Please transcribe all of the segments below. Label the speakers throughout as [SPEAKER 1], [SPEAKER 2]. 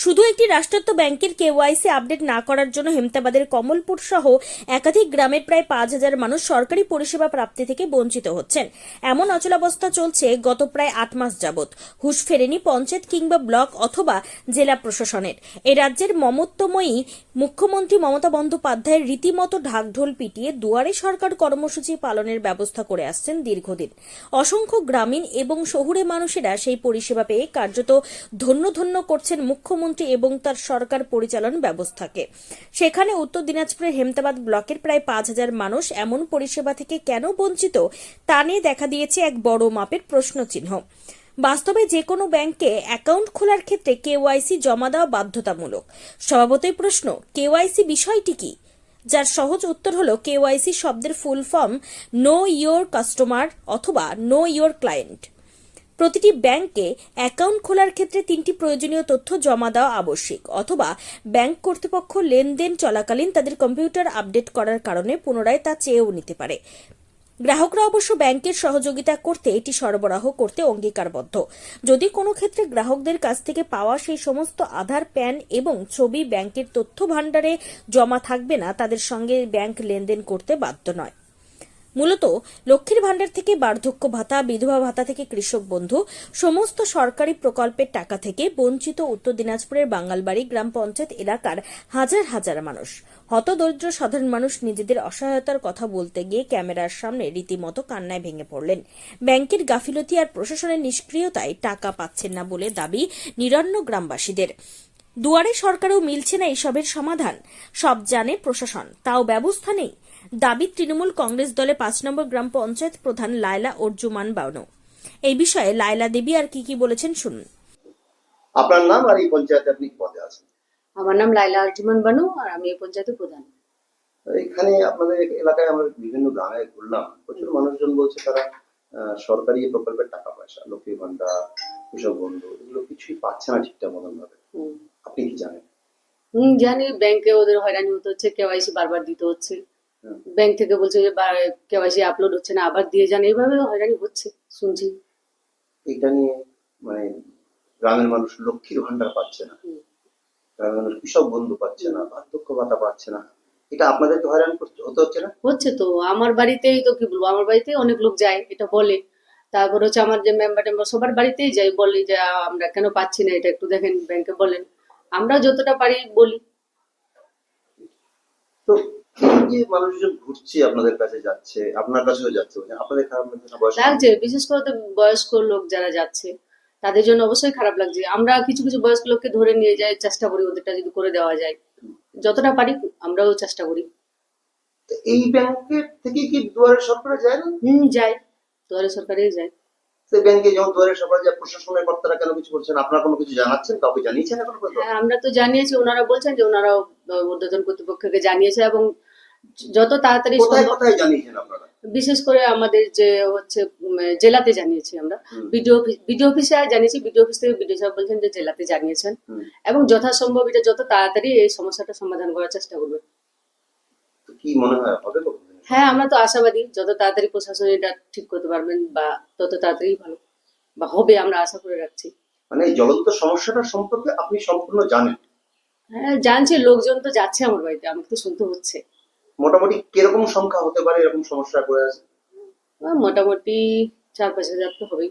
[SPEAKER 1] শুধু একটি রাষ্ট্রায়ত্ত ব্যাংকের কেওয়াইসি আপডেট না করার জন্য হেমতাবাদের কমলপুর সহ একাধিক গ্রামের প্রায় পাঁচ হাজার মানুষ সরকারি পরিষেবা প্রাপ্তি থেকে বঞ্চিত হচ্ছেন। এমন অচলাবস্থা চলছে গত প্রায় আট মাস যাবৎ। হুশ ফেরেনি পঞ্চায়েত কিংবা ব্লক অথবা জেলা প্রশাসনের। এ রাজ্যের মমত্বময়ী মুখ্যমন্ত্রী মমতা বন্দ্যোপাধ্যায়ের রীতিমতো ঢাকঢোল পিটিয়ে দুয়ারে সরকার কর্মসূচি পালনের ব্যবস্থা করে আসছেন দীর্ঘদিন। অসংখ্য গ্রামীণ এবং শহুরে মানুষেরা সেই পরিষেবা পেয়ে কার্যত ধন্য ধন্য করছেন মুখ্যমন্ত্রী এবং তার সরকার পরিচালন ব্যবস্থাকে। সেখানে উত্তর দিনাজপুরের হেমতাবাদ ব্লকের প্রায় পাঁচ হাজার মানুষ এমন পরিষেবা থেকে কেন বঞ্চিত, তা নিয়ে দেখা দিয়েছে এক বড় মাপের প্রশ্নচিহ্ন। বাস্তবে যে কোনো ব্যাংকে অ্যাকাউন্ট খোলার ক্ষেত্রে কেওয়াইসি জমা দেওয়া বাধ্যতামূলক। স্বভাবতই প্রশ্ন কেওয়াইসি বিষয়টি কি? যার সহজ উত্তর হলো কেওয়াইসি শব্দের full form know your customer অথবা নো ইয়োর ক্লায়েন্ট প্রতিটি ব্যাংকে অ্যাকাউন্ট খোলার ক্ষেত্রে তিনটি প্রয়োজনীয় তথ্য জমা দেওয়া আবশ্যিক, অথবা ব্যাংক কর্তৃপক্ষ লেনদেন চলাকালীন তাদের কম্পিউটার আপডেট করার কারণে পুনরায় তা চেয়েও নিতে পারে। গ্রাহকরা অবশ্য ব্যাংকের সহযোগিতা করতে এটি সরবরাহ করতে অঙ্গীকারবদ্ধ। যদি কোনো ক্ষেত্রে গ্রাহকদের কাছ থেকে পাওয়া সেই সমস্ত আধার, প্যান এবং ছবি ব্যাংকের তথ্য ভাণ্ডারে জমা থাকবে না, তাদের সঙ্গে ব্যাংক লেনদেন করতে বাধ্য নয়। মূলত লক্ষ্মীর ভাণ্ডার থেকে বার্ধক্য ভাতা, বিধবা ভাতা থেকে কৃষক বন্ধু, সমস্ত সরকারি প্রকল্পের টাকা থেকে বঞ্চিত উত্তর দিনাজপুরের বাঙালবাড়ি গ্রাম পঞ্চায়েত এলাকার হাজার হাজার মানুষ। হতদরিদ্র সাধারণ মানুষ নিজেদের অসহায়তার কথা বলতে গিয়ে ক্যামেরার সামনে রীতিমতো কান্নায় ভেঙে পড়লেন। ব্যাংকের গাফিলতি আর প্রশাসনের নিষ্ক্রিয়তায় টাকা পাচ্ছেন না বলে দাবি নিরন্ন গ্রামবাসীদের। দুয়ারে সরকারও মিলছে না এসবের সমাধান। সব জানে প্রশাসন, তাও ব্যবস্থা নেই। দাবি তৃণমূল কংগ্রেস দলে পাঁচ নম্বর গ্রাম পঞ্চায়েত প্রধান লায়লা অর্জুমান বাউনো। এই বিষয়ে লায়লা দেবী আর কি কি বলেছেন শুনুন।
[SPEAKER 2] আপনার নাম আর এই পঞ্চায়েতে আপনি পদে আছেন?
[SPEAKER 3] আমার নাম লাইলা আরজুমান বানু আর আমি এই পঞ্চায়েতের প্রধান।
[SPEAKER 2] এখানে আপনাদের এলাকায় আমরা বিভিন্ন গ্রামে ঘুরলাম। প্রচুর মানুষজন বলছে তারা আহ, সরকারি প্রকল্পের টাকা পয়সা লক্ষ্মী ভান্ডার কৃষক বন্ধু এগুলো কিছুই পাচ্ছে না ঠিকঠাক মতন ভাবে। আপনি কি জানেন?
[SPEAKER 3] হুম জানি ব্যাংকে ওদের হয়রানি হতে হচ্ছে কেওয়াইসি বারবার দিতে হচ্ছে। ব্যাংক থেকে বলছে যে কেওয়াইসি আপলোড হচ্ছে না আবার দিয়ে যান। এইভাবে হয়রানি হচ্ছে শুনছি।
[SPEAKER 2] এটা নিয়ে মানে গ্রামের মানুষ লক্ষ্মীর ভান্ডার পাচ্ছে না। গ্রামের মানুষ কৃষক বন্ধু পাচ্ছে না বার্ধক্য ভাতা পাচ্ছে না। এটা আপনাদেরকে হয়রান হতে হচ্ছে না?
[SPEAKER 3] হচ্ছে তো। আমার বাড়িতেই তো কি বলব আমার বাড়িতেই অনেক লোক যায় এটা বলে। তারপর হচ্ছে আমার যে মেম্বার টেম্বার সবার বাড়িতেই যাই বলি যে আমরা কেন পাচ্ছি না এটা একটু দেখেন ব্যাংকে বলেন। আমরা যতটা পারি বলি।
[SPEAKER 2] তো এই যে মানুষজন ঘুরছে আপনাদের কাছে যাচ্ছে? আপনার কাছেও যাচ্ছে আপনাদের খারাপ লাগছে
[SPEAKER 3] লাগছে। বিশেষ করে তো বয়স্ক লোক যারা যাচ্ছে তাদের জন্য অবশ্যই খারাপ লাগছে। আমরা কিছু কিছু বয়স্ক লোককে ধরে নিয়ে যাই চেষ্টা করি ওদেরটা যদি করে দেওয়া যায়। যতটা পারি আমরাও চেষ্টা করি।
[SPEAKER 2] এই ব্যাংকের থেকে কি দুয়ারে সরকারে যায় না?
[SPEAKER 3] হুম যাই দুয়ারে সরকারে যাই
[SPEAKER 2] সেই ব্যাংকে যেমন দুয়ারে সরকার যায় প্রশাসনের কর্তারা কেন কিছু করছেন আপনারা কোনো কিছু জানাচ্ছেন? কাউকে জানিয়েছেন এখন
[SPEAKER 3] হ্যাঁ আমরা তো জানিয়েছি। ওনারা বলছেন যে ওনারাও উদ্বোধন কর্তৃপক্ষকে জানিয়েছে এবং যত তাড়াতাড়ি
[SPEAKER 2] কোথায় কোথায় জানিয়েছেন আপনারা?
[SPEAKER 3] বিশেষ করে আমাদের যে হচ্ছে জেলাতে জানিয়েছি আমরা। বিডিও বিডিও অফিসে জানিয়েছি বিডিও অফিস থেকে বিডিও সাহেব বলছেন যে জেলাতে জানিয়েছেন। এবং যথাসম্ভব এটা যত তাড়াতাড়ি এই সমস্যাটা সমাধান করার চেষ্টা করবে।
[SPEAKER 2] কি মনে হয় হবে
[SPEAKER 3] হ্যাঁ আমরা তো আশাবাদী যত তাড়াতাড়ি প্রশাসন এটা ঠিক করতে পারবেন বা তত তাড়াতাড়ি ভালো বা হবে আমরা আশা করে রাখছি।
[SPEAKER 2] মানে এই জ্বলন্ত সমস্যাটা সম্পর্কে আপনি সম্পূর্ণ জানেন।
[SPEAKER 3] হ্যাঁ জানছি লোকজন তো যাচ্ছে আমার বাড়িতে আমাকে তো শুনতে হচ্ছে।
[SPEAKER 2] মোটামুটি কীরকম সংখ্যা হতে পারে এরকম সমস্যা করে আছে
[SPEAKER 3] মোটামুটি চার পাঁচ হাজার তো হবেই।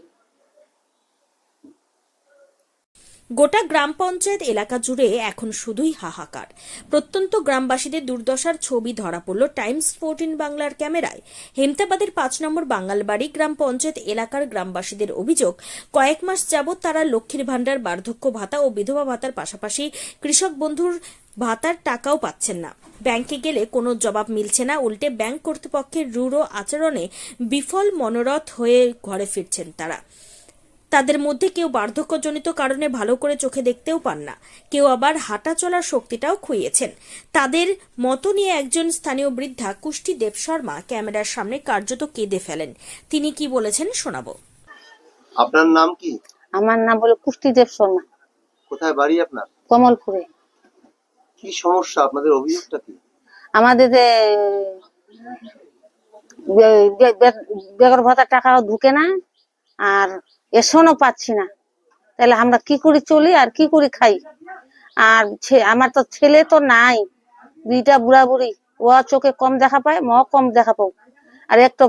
[SPEAKER 1] গোটা গ্রাম পঞ্চায়েত এলাকা জুড়ে এখন শুধুই হাহাকার। প্রত্যন্ত গ্রামবাসীদের দুর্দশার ছবি ধরা পড়ল টাইমস ফোরটিন বাংলার ক্যামেরায়। হেমতাবাদের পাঁচ নম্বর বাঙালবাড়ি গ্রাম পঞ্চায়েত এলাকার গ্রামবাসীদের অভিযোগ, কয়েক মাস যাবৎ তারা লক্ষ্মীর ভাণ্ডার, বার্ধক্য ভাতা ও বিধবা ভাতার পাশাপাশি কৃষক বন্ধুর ভাতার টাকাও পাচ্ছেন না। ব্যাংকে গেলে কোনো জবাব মিলছে না, উল্টে ব্যাংক কর্তৃপক্ষের রূঢ় আচরণে বিফল মনোরথ হয়ে ঘরে ফিরছেন তারা। তাদের মধ্যে কেউ বার্ধক্যজনিত কারণে ভালো করে চোখে দেখতেও পান না। কেউ আবার হাঁটা চলার শক্তিটাও খুইয়েছেন। তাদের মতো নিয়ে একজন স্থানীয় বৃদ্ধা কুষ্টি দেব শর্মা ক্যামেরার সামনে কার্যত কেঁদে ফেলেন। তিনি কি বলেছেন শোনাবো।
[SPEAKER 2] আপনার নাম কি?
[SPEAKER 4] আমার নাম হলো কুষ্টিদেব শর্মা।
[SPEAKER 2] কোথায় বাড়ি আপনার?
[SPEAKER 4] কমলপুরে।
[SPEAKER 2] কি সমস্যা? আপনাদের অভিযোগটা কি?
[SPEAKER 4] আমাদের যে বে- বে- বে- বেগর ভাতার টাকাও ঢুকে না। আর এসনও পাচ্ছি না। তাহলে আমরা কি করে চলি আর কি করে খাই? আর আমার তো ছেলে তো নাই। দুইটা বুড়া বুড়ি ও চোখে কম দেখা পায় ম কম দেখা পাও। আর একটা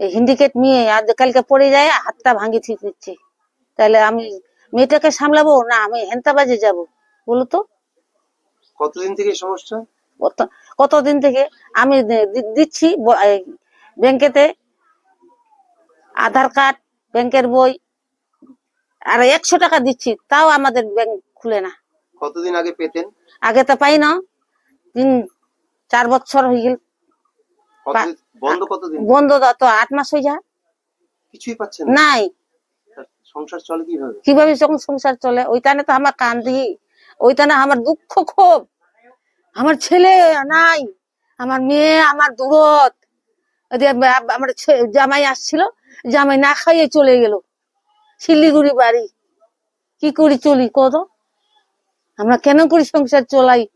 [SPEAKER 4] হিন্ডিকেট মেয়ে আজকালকে পড়ে যায় হাতটা ভাঙি ঠিক দিচ্ছে তাহলে আমি মেয়েটাকে সামলাবো না আমি হেনতা বাজে যাব বলো তো?
[SPEAKER 2] কতদিন থেকে সমস্যা?
[SPEAKER 4] কত- কতদিন থেকে? আমি দিচ্ছি ব্যাংকেতে আধার কার্ড ব্যাংকের বই। আর একশো টাকা দিচ্ছি তাও আমাদের ব্যাংক খুলে না।
[SPEAKER 2] কতদিন আগে পেতেন?
[SPEAKER 4] আগে তো পাই না। তিন চার বছর হয়ে গেল।
[SPEAKER 2] বন্ধ কতদিন?
[SPEAKER 4] বন্ধ তো আট মাস হয়ে যায়।
[SPEAKER 2] কিছুই পাচ্ছেন
[SPEAKER 4] নাই।
[SPEAKER 2] সংসার চলে কীভাবে?
[SPEAKER 4] কীভাবে যখন সংসার চলে? ওইখানে তো আমার কান্দি ওইখানে আমার দুঃখ খুব। আমার ছেলে নাই আমার মেয়ে আমার দূরত। যে আমার জামাই আসছিল জামাই না খাইয়ে চলে গেল। শিলিগুড়ি বাড়ি। কি করি চলি কত? আমরা কেন করি সংসার চলাই?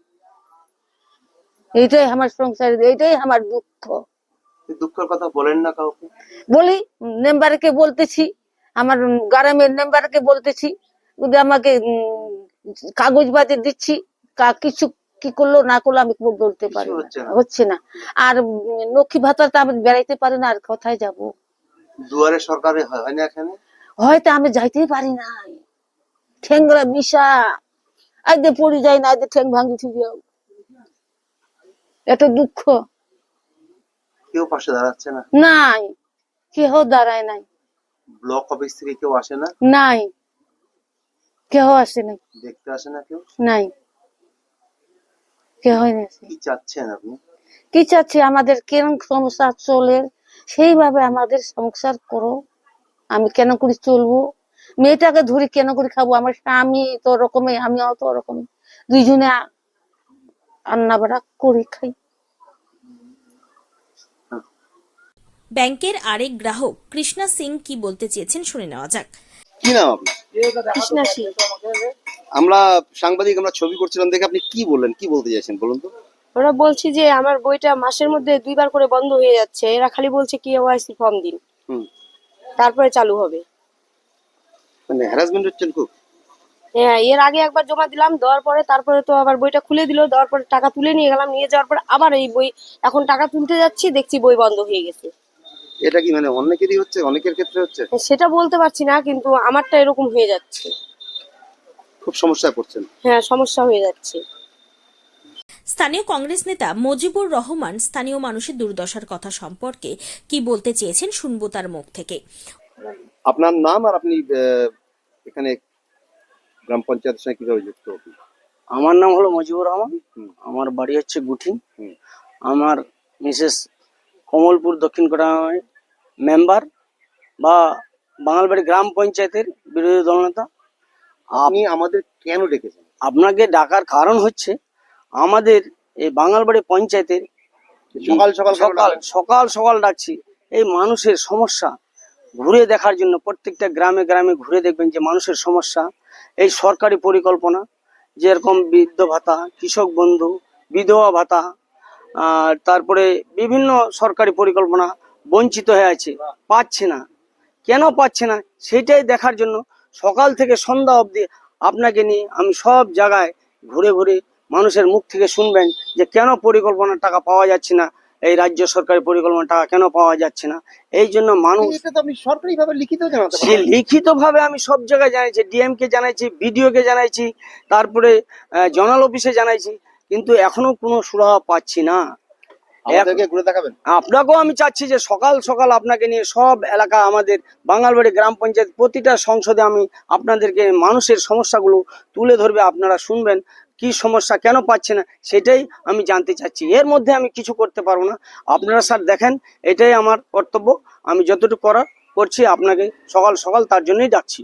[SPEAKER 4] এইটাই আমার সংসার এইটাই আমার দুঃখ।
[SPEAKER 2] দুঃখের কথা বলেন না কাউকে।
[SPEAKER 4] বলি মেম্বারকে বলতেছি আমার গ্রামের মেম্বারকে বলতেছি যদি আমাকে উম, কাগজবাজি দিচ্ছি কা- কিছু কি করল না করল আমি বলতে পারি
[SPEAKER 2] হচ্ছে না।
[SPEAKER 4] আর লক্ষ্মী ভাতা তো আমি বেড়াইতে পারি না আর কোথায় যাব?
[SPEAKER 2] দুয়ারে সরকারে হয় না এখানে?
[SPEAKER 4] হয়তো আমি যাইতেই পারি না। ঠেঙ্গরা মিশা আজ যে পড়ে যায় না আজ যে ঠেং ভাঙি ঠিক এত দুঃখ।
[SPEAKER 2] কেউ পাশে দাঁড়াচ্ছে না?
[SPEAKER 4] নাই। কেহ দাঁড়ায় নাই।
[SPEAKER 2] ব্লক অফিস থেকে কেউ আসে না?
[SPEAKER 4] নাই। কেহ আসে নাই।
[SPEAKER 2] দেখতে আসে না কেউ?
[SPEAKER 4] নাই। নাই আসে
[SPEAKER 2] কি চাচ্ছেন আপনি?
[SPEAKER 4] কি চাচ্ছি? আমাদের কেরম সংসার চলে? সেইভাবে আমাদের সংসার করো। আমি কেন করে চলবো? মেয়েটাকে ধরে কেন করে খাব? আমার স্বামী তো রকমে আমিও তো ওরকমই। দুইজনে রান্না বাড়া করে খাই।
[SPEAKER 1] ব্যাংকের আরেক গ্রাহক কৃষ্ণা সিং কি বলতে চেয়েছেন শুনে নেওয়া যাক।
[SPEAKER 2] কি নাম আপনার? আমরা সাংবাদিক আমরা ছবি করছিলাম দেখে আপনি কি বললেন? কি বলতে চাইছেন বলুন তো?
[SPEAKER 5] ওরা বলছি যে আমার বইটা মাসের মধ্যে দুইবার করে বন্ধ হয়ে যাচ্ছে। এরা খালি বলছে কি ওয়াইসি ফর্ম দিন।
[SPEAKER 2] হুম।
[SPEAKER 5] তারপরে চালু হবে।
[SPEAKER 2] মানে হ্যারাসমেন্ট হচ্ছেন খুব?
[SPEAKER 5] হ্যাঁ এর আগে একবার জমা দিলাম দেওয়ার পরে তারপরে তো আবার বইটা খুলে দিল দেওয়ার পরে টাকা তুলে নিয়ে গেলাম নিয়ে যাওয়ার পরে আবার এই বই এখন টাকা তুলতে যাচ্ছি দেখছি বই বন্ধ হয়ে গেছে।
[SPEAKER 2] এটা কি মানে অনেকেরই হচ্ছে অনেকের ক্ষেত্রে হচ্ছে?
[SPEAKER 5] সেটা বলতে পারছি না কিন্তু আমারটা এরকম হয়ে যাচ্ছে।
[SPEAKER 2] খুব সমস্যায় পড়ছেন?
[SPEAKER 5] হ্যাঁ সমস্যা হয়ে যাচ্ছে।
[SPEAKER 1] স্থানীয় কংগ্রেস নেতা মজিবুর রহমান স্থানীয় মানুষের দুর্দশার কথা সম্পর্কে কি বলতে চেয়েছেন শুনব তার মুখ থেকে।
[SPEAKER 2] আপনার নাম আর আপনি আহ, এখানে গ্রাম পঞ্চায়েতের সঙ্গে কীভাবে যুক্ত?
[SPEAKER 6] আমার নাম হলো মজিবুর রহমান। আমার বাড়ি হচ্ছে গুঠি আমার মিসেস কমলপুর দক্ষিণ কোটায় মেম্বার বা বাঙালবাড়ি গ্রাম পঞ্চায়েতের বিরোধী দলনেতা
[SPEAKER 2] আপনি আমাদের কেন ডেকেছেন?
[SPEAKER 6] আপনাকে ডাকার কারণ হচ্ছে আমাদের এই বাঙালবাড়ি পঞ্চায়েতের
[SPEAKER 2] সকাল সকাল
[SPEAKER 6] সকাল সকাল সকাল ডাকছি এই মানুষের সমস্যা ঘুরে দেখার জন্য প্রত্যেকটা গ্রামে গ্রামে ঘুরে দেখবেন যে মানুষের সমস্যা। এই সরকারি পরিকল্পনা যেরকম বৃদ্ধ ভাতা কৃষক বন্ধু বিধবা ভাতা আর তারপরে বিভিন্ন সরকারি পরিকল্পনা বঞ্চিত হয়ে আছে। পাচ্ছে না। কেন পাচ্ছে না? সেটাই দেখার জন্য সকাল থেকে সন্ধ্যা অবধি আপনাকে নিয়ে আমি সব জায়গায় ঘুরে ঘুরে মানুষের মুখ থেকে শুনবেন যে কেন পরিকল্পনার টাকা পাওয়া যাচ্ছে না? এই রাজ্য সরকারি পরিকল্পনার টাকা কেন পাওয়া যাচ্ছে না? এই জন্য মানুষ
[SPEAKER 2] এটা তো আপনি সরকারি লিখিত জানাতে
[SPEAKER 6] সে লিখিত ভাবে আমি সব জায়গায় জানাইছি ডিএম কে জানাইছি বিডিও কে জানাইছি তারপরে জোনাল অফিসে জানাইছি। কিন্তু এখনও কোনো সুরাহা পাচ্ছি না।
[SPEAKER 2] আমাদেরকে ঘুরে দেখাবেন?
[SPEAKER 6] আপনাকেও আমি চাচ্ছি যে সকাল সকাল আপনাকে নিয়ে সব এলাকা আমাদের বাঙালবাড়ি গ্রাম পঞ্চায়েত প্রতিটা সংসদে আমি আপনাদেরকে মানুষের সমস্যাগুলো তুলে ধরবে আপনারা শুনবেন কি সমস্যা কেন পাচ্ছে না সেটাই আমি জানতে চাচ্ছি। এর মধ্যে আমি কিছু করতে পারব না। আপনারা স্যার দেখেন এটাই আমার কর্তব্য। আমি যতটুকু করার করছি আপনাকে সকাল সকাল তার জন্যই ডাকছি।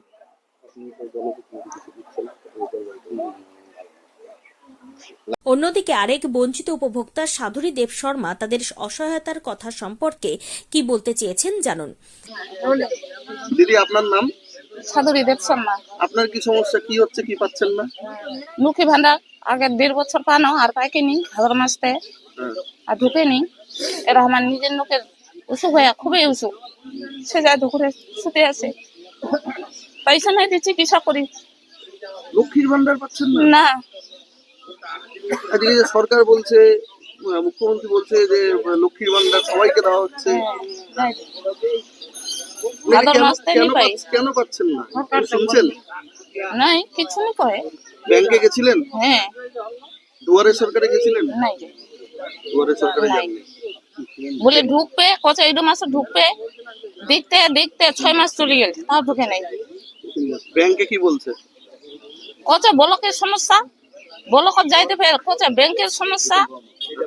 [SPEAKER 1] অন্যদিকে আরেক বঞ্চিত উপভোক্তা সাধুরী দেব শর্মা তাদের অসহায়তার কথা সম্পর্কে কি বলতে চেয়েছেন জানুন।
[SPEAKER 2] দিদি আপনার নাম?
[SPEAKER 7] সাধুরী দেব শর্মা।
[SPEAKER 2] আপনার কি সমস্যা? কি হচ্ছে? কি পাচ্ছেন না?
[SPEAKER 7] লক্ষ্মী ভান্ডার আগে দেড় বছর পানো আর পাইকেনি ভাদর মাসতে আর ঢুকেনি। এরা আমার নিজের লোকের উসুক হয়ে খুবই উসুক। সে যায় দুপুরে শুতে আছে পয়সা নাই দিয়ে চিকিৎসা করি।
[SPEAKER 8] লক্ষ্মীর ভান্ডার পাচ্ছেন না। আজকে যে সরকার বলছে মুখ্যমন্ত্রী বলছে যে লক্ষ্মীর ভান্ডার সবাইকে দেওয়া হচ্ছে। কেন-
[SPEAKER 7] মাসতে
[SPEAKER 8] কেন পাচ্ছেন না? শুনছেন?
[SPEAKER 7] নাই কিছু নি কয়
[SPEAKER 8] ব্যাংকে গেছিলেন?
[SPEAKER 7] হ্যাঁ।
[SPEAKER 8] দুয়ারে সরকারে গেছিলেন?
[SPEAKER 7] নাই।
[SPEAKER 8] দুয়ারে সরকারে যাননি।
[SPEAKER 7] বলে ঢুকবে কচা দু মাসে ঢুকবে। দেখতে দেখতে ছয় মাস চলে গেল তাও ঢুকে নাই।
[SPEAKER 8] ব্যাংকে কি বলছে?
[SPEAKER 7] কচা বলকের সমস্যা। বলক যাইতে ফের কচা ব্যাংকের সমস্যা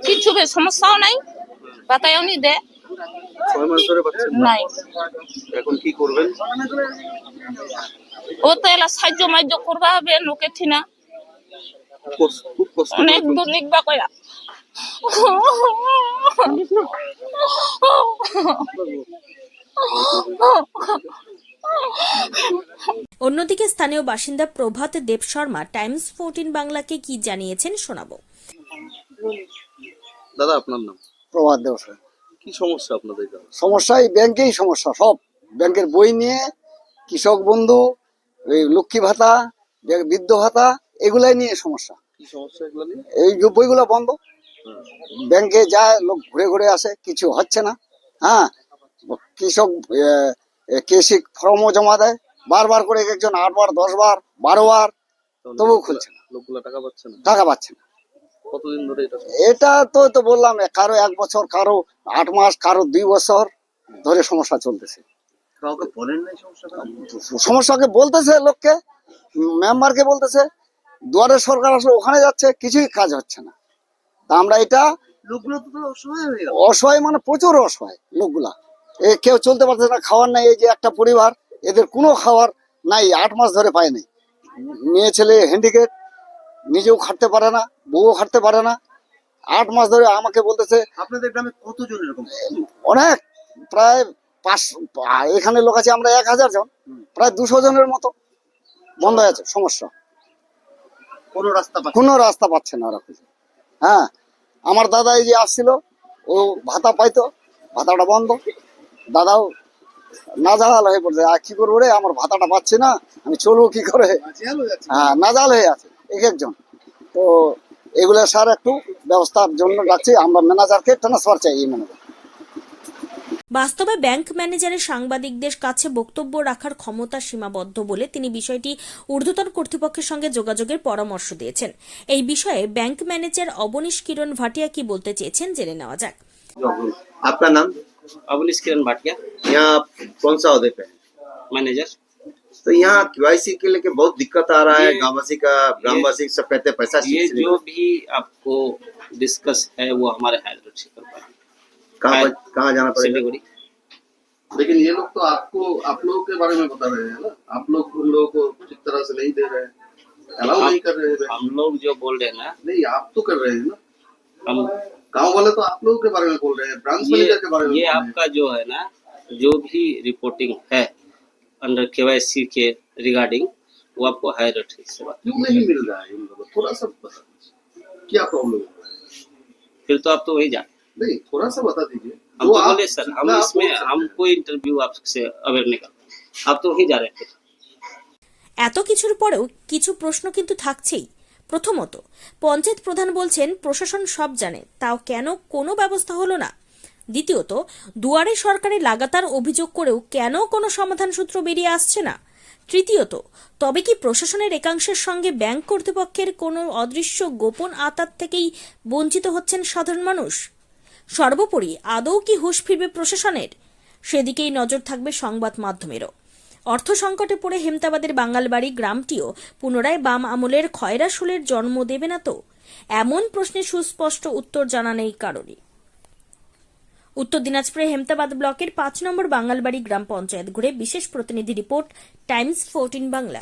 [SPEAKER 7] কিছু সমস্যাও নাই বাতায়ও নি দে।
[SPEAKER 8] ছয় মাস ধরে পাচ্ছেন না।
[SPEAKER 7] নাই।
[SPEAKER 8] এখন কি করবেন?
[SPEAKER 7] ও তো এলা সাহায্য মাহ্য করবা হবে লোকে ঠিনা। অনেক দূর নিকবা কয়া।
[SPEAKER 1] অন্যদিকে স্থানীয় বাসিন্দা প্রভাত দেব শর্মা টাইমস ফোরটিন বাংলাকে কি জানিয়েছেন শোনাবো।
[SPEAKER 8] দাদা আপনার নাম?
[SPEAKER 9] প্রভাত দেব
[SPEAKER 8] কি সমস্যা আপনাদের
[SPEAKER 9] সমস্যা এই ব্যাংকেই সমস্যা সব। ব্যাংকের বই নিয়ে কৃষক বন্ধু এই লক্ষ্মী ভাতা বৃদ্ধ ভাতা এগুলাই নিয়ে সমস্যা।
[SPEAKER 8] কি সমস্যা এগুলো নিয়ে?
[SPEAKER 9] এই যে বইগুলো বন্ধ। ব্যাংকে যায় লোক ঘুরে ঘুরে আসে কিছু হচ্ছে না। হ্যাঁ কৃষক কেসি ফর্মও জমা দেয় বারবার করে এক একজন আটবার দশ বার বারো বার তবুও খুলছে না।
[SPEAKER 8] লোকগুলা টাকা পাচ্ছে না?
[SPEAKER 9] টাকা পাচ্ছে না।
[SPEAKER 8] কতদিন ধরে এটা
[SPEAKER 9] এটা তো তো বললাম কারও এক বছর কারও আট মাস কারও দুই বছর ধরে সমস্যা চলতেছে। সমস্যাকে বলতেছে লোককে মেম্বারকে বলতেছে দুয়ারে সরকার আসলে ওখানে যাচ্ছে কিছুই কাজ হচ্ছে না। তা আমরা এটা
[SPEAKER 2] লোকগুলো তো অসহায়
[SPEAKER 9] অসহায় মানে প্রচুর অসহায় লোকগুলা। কেউ চলতে পারছে না খাওয়ার নাই এই যে একটা পরিবার এদের কোনো খাওয়ার নাই আট মাস ধরে পায় নাই। মেয়ে ছেলে হ্যান্ডিকেট নিজেও খাটতে পারে না বউও খাটতে পারে না। আট মাস ধরে আমাকে বলতেছে
[SPEAKER 2] আপনাদের গ্রামে কতজন এরকম?
[SPEAKER 9] অনেক প্রায় পাঁচ এখানে লোক আছে আমরা এক হাজার জন প্রায় দুশো জনের মতো বন্ধ হয়ে আছে সমস্যা।
[SPEAKER 2] কোনো রাস্তা
[SPEAKER 9] কোনো রাস্তা পাচ্ছে না ওরা হ্যাঁ আমার দাদা এই যে আসছিল ও ভাতা পাইতো ভাতাটা বন্ধ। দাদাও না জাহাল হয়ে পড়ছে। আর কি করব রে? আমার ভাতাটা পাচ্ছি না। আমি চলবো কি করে?
[SPEAKER 2] হ্যাঁ
[SPEAKER 9] না জাল হয়ে আছে এক একজন। তো এগুলো স্যার একটু ব্যবস্থার জন্য ডাকছি আমরা ম্যানেজারকে ট্রান্সফার চাই এই ম্যানেজার
[SPEAKER 1] বাস্তবে ব্যাংক ম্যানেজারের সাংবাদিকদের কাছে বক্তব্য রাখার ক্ষমতা সীমাবদ্ধ বলে তিনি বিষয়টি ঊর্ধ্বতন কর্তৃপক্ষের সঙ্গে যোগাযোগের পরামর্শ দিয়েছেন। এই বিষয়ে ব্যাংক ম্যানেজার অবনীশ কিরণ ভাটিয়া কি বলতে চেয়েছেন জেনে নেওয়া যাক।
[SPEAKER 2] আপনার নাম?
[SPEAKER 10] अवनीश किरण भाटिया।
[SPEAKER 2] यहाँ आप कौन सा अहदे पे है?
[SPEAKER 10] मैनेजर।
[SPEAKER 2] तो यहाँ केवाईसी के लेके बहुत दिक्कत आ रहा है गांववासी का ग्रामवासी सब कहते हैं पैसा
[SPEAKER 10] ये जो भी आपको डिस्कस है वो हमारे हाइड्रोट से कर पाए
[SPEAKER 2] कहाँ कहाँ जाना पड़ेगा?
[SPEAKER 8] लेकिन ये लोग तो आपको आप लोगों के बारे में बता रहे हैं ना? आप लोग उन लोगों को ठीक तरह से नहीं दे रहे हैं। अलाउ नहीं कर रहे हैं।
[SPEAKER 10] हम लोग जो बोल रहे हैं ना
[SPEAKER 8] नहीं आप तो कर रहे हैं ना।
[SPEAKER 10] हम
[SPEAKER 8] गांव वाले तो आप लोगों के बारे में बोल रहे हैं ब्रांच
[SPEAKER 10] ये
[SPEAKER 8] मैनेजर के बारे में
[SPEAKER 10] ये
[SPEAKER 8] बोल रहे हैं।
[SPEAKER 10] आपका जो है ना जो भी रिपोर्टिंग है अंडर केवाईसी के रिगार्डिंग वो आपको हाइड्रोट से बात
[SPEAKER 8] क्यों नहीं मिल रहा है इन लोगों को थोड़ा सा बता दीजिए क्या प्रॉब्लम है
[SPEAKER 10] फिर तो आप तो वही जाए
[SPEAKER 8] नहीं थोड़ा सा बता दीजिए
[SPEAKER 10] हम
[SPEAKER 8] जो
[SPEAKER 10] तो
[SPEAKER 8] आप-
[SPEAKER 10] बोले सर हम
[SPEAKER 8] जितना आप
[SPEAKER 10] इसमें
[SPEAKER 8] बोल सकते
[SPEAKER 10] हम
[SPEAKER 8] हैं।
[SPEAKER 10] कोई इंटरव्यू आपसे अवेयर नहीं कर आप तो वही जा रहे थे
[SPEAKER 1] এত কিছুর পরেও কিছু প্রশ্ন কিন্তু থাকছেই প্রথমত, পঞ্চায়েত প্রধান বলছেন, প্রশাসন সব জানে, তাও কেন কোনো ব্যবস্থা হলো না? দ্বিতীয়ত, দুয়ারে সরকারে লাগাতার অভিযোগ করেও কেন কোনো সমাধান সূত্র বেরিয়ে আসছে না? তৃতীয়ত, তবে কি প্রশাসনের একাংশের সঙ্গে ব্যাংক কর্তৃপক্ষের কোনো অদৃশ্য গোপন আতাত থেকেই বঞ্চিত হচ্ছেন সাধারণ মানুষ? সর্বোপরি, আদৌ কি হুশ ফিরবে প্রশাসনের? সেদিকেই নজর থাকবে সংবাদ মাধ্যমেরও। অর্থ সংকটে পড়ে হেমতাবাদের বাঙালবাড়ি গ্রামটিও পুনরায় বাম আমলের খয়রাসুলের জন্ম দেবে না তো? এমন প্রশ্নে সুস্পষ্ট উত্তর জানা নেই কারণে উত্তর দিনাজপুরে হেমতাবাদ ব্লকের পাঁচ নম্বর বাঙালবাড়ি গ্রাম পঞ্চায়েত ঘুরে বিশেষ প্রতিনিধি report, Times fourteen Bangla.